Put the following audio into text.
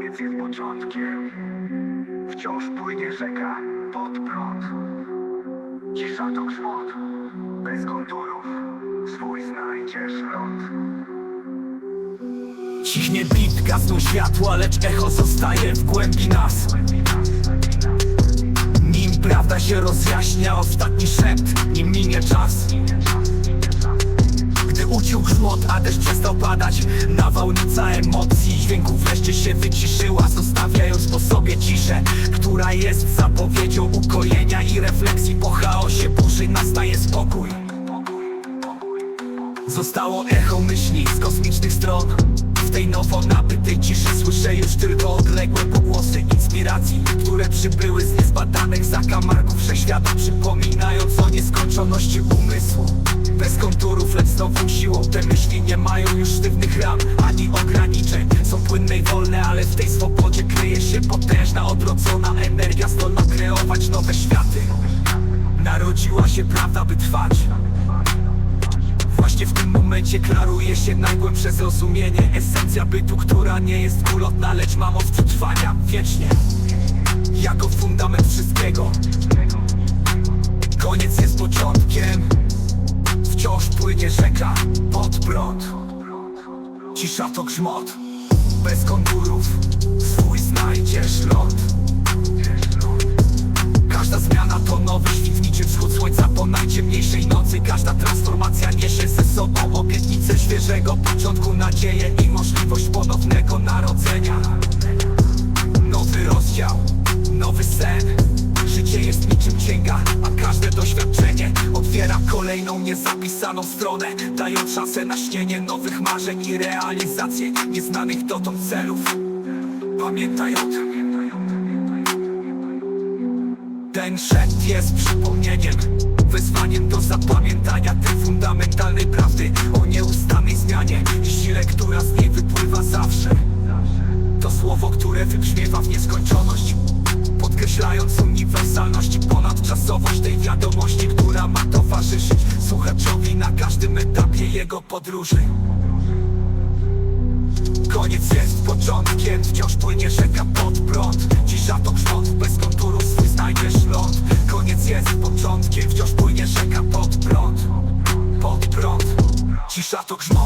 Koniec jest początkiem. Wciąż płynie rzeka pod prąd. Cisza to grzmot. Bez konturów Swój znajdziesz ląd. Cichnie bit, gasną światła, lecz echo zostaje w głębi nas. Nim prawda się rozjaśnia, ostatni szept, nim minie czas uciął grzmot, a deszcz przestał padać. Nawałnica emocji, dźwięków wreszcie się wyciszyła. Zostawiając po sobie ciszę, która jest zapowiedzią ukojenia i refleksji. Po chaosie burzy nastaje spokój. Zostało echo myśli z kosmicznych stron. W tej nowo nabytej ciszy słyszę już tylko odległe pogłosy inspiracji Które przybyły z niezbadanych zakamarków wszechświata Przypominając o nieskończoności umysłu. Bez konturów, lecz z nową siłą Te myśli nie mają już sztywnych ram ani ograniczeń. Są płynne i wolne, ale w tej swobodzie kryje się potężna, odrodzona energia Zdolna kreować nowe światy. Narodziła się prawda, by trwać. Właśnie w tym momencie klaruje się najgłębsze zrozumienie Esencja bytu, która nie jest ulotna, lecz ma moc przetrwania wiecznie. Jako fundament wszystkiego Wciąż płynie rzeka pod prąd. Cisza to grzmot. Bez konturów Swój znajdziesz ląd. Każda zmiana to nowy świt niczym wschód słońca po najciemniejszej nocy Każda transformacja niesie ze sobą obietnicę świeżego początku Nadzieję i możliwość ponownego narodzenia. Nowy rozdział, nowy sen. Życie jest niczym kolejną niezapisaną stronę Dając szansę na śnienie nowych marzeń i realizację Nieznanych dotąd celów. Pamiętaj o tym. Ten szept jest przypomnieniem Wezwaniem do zapamiętania tej fundamentalnej prawdy O nieustannej zmianie i sile, która z niej wypływa zawsze. To słowo, które wybrzmiewa w nieskończoność Podkreślając uniwersalność i ponadczasowość tej wiadomości Która ma towarzyszyć słuchaczowi na każdym etapie jego podróży. Koniec jest początkiem, wciąż płynie rzeka pod prąd. Cisza to grzmot, bez konturów swój znajdziesz ląd. Koniec jest początkiem, wciąż płynie rzeka pod prąd. Pod prąd. Cisza to grzmot,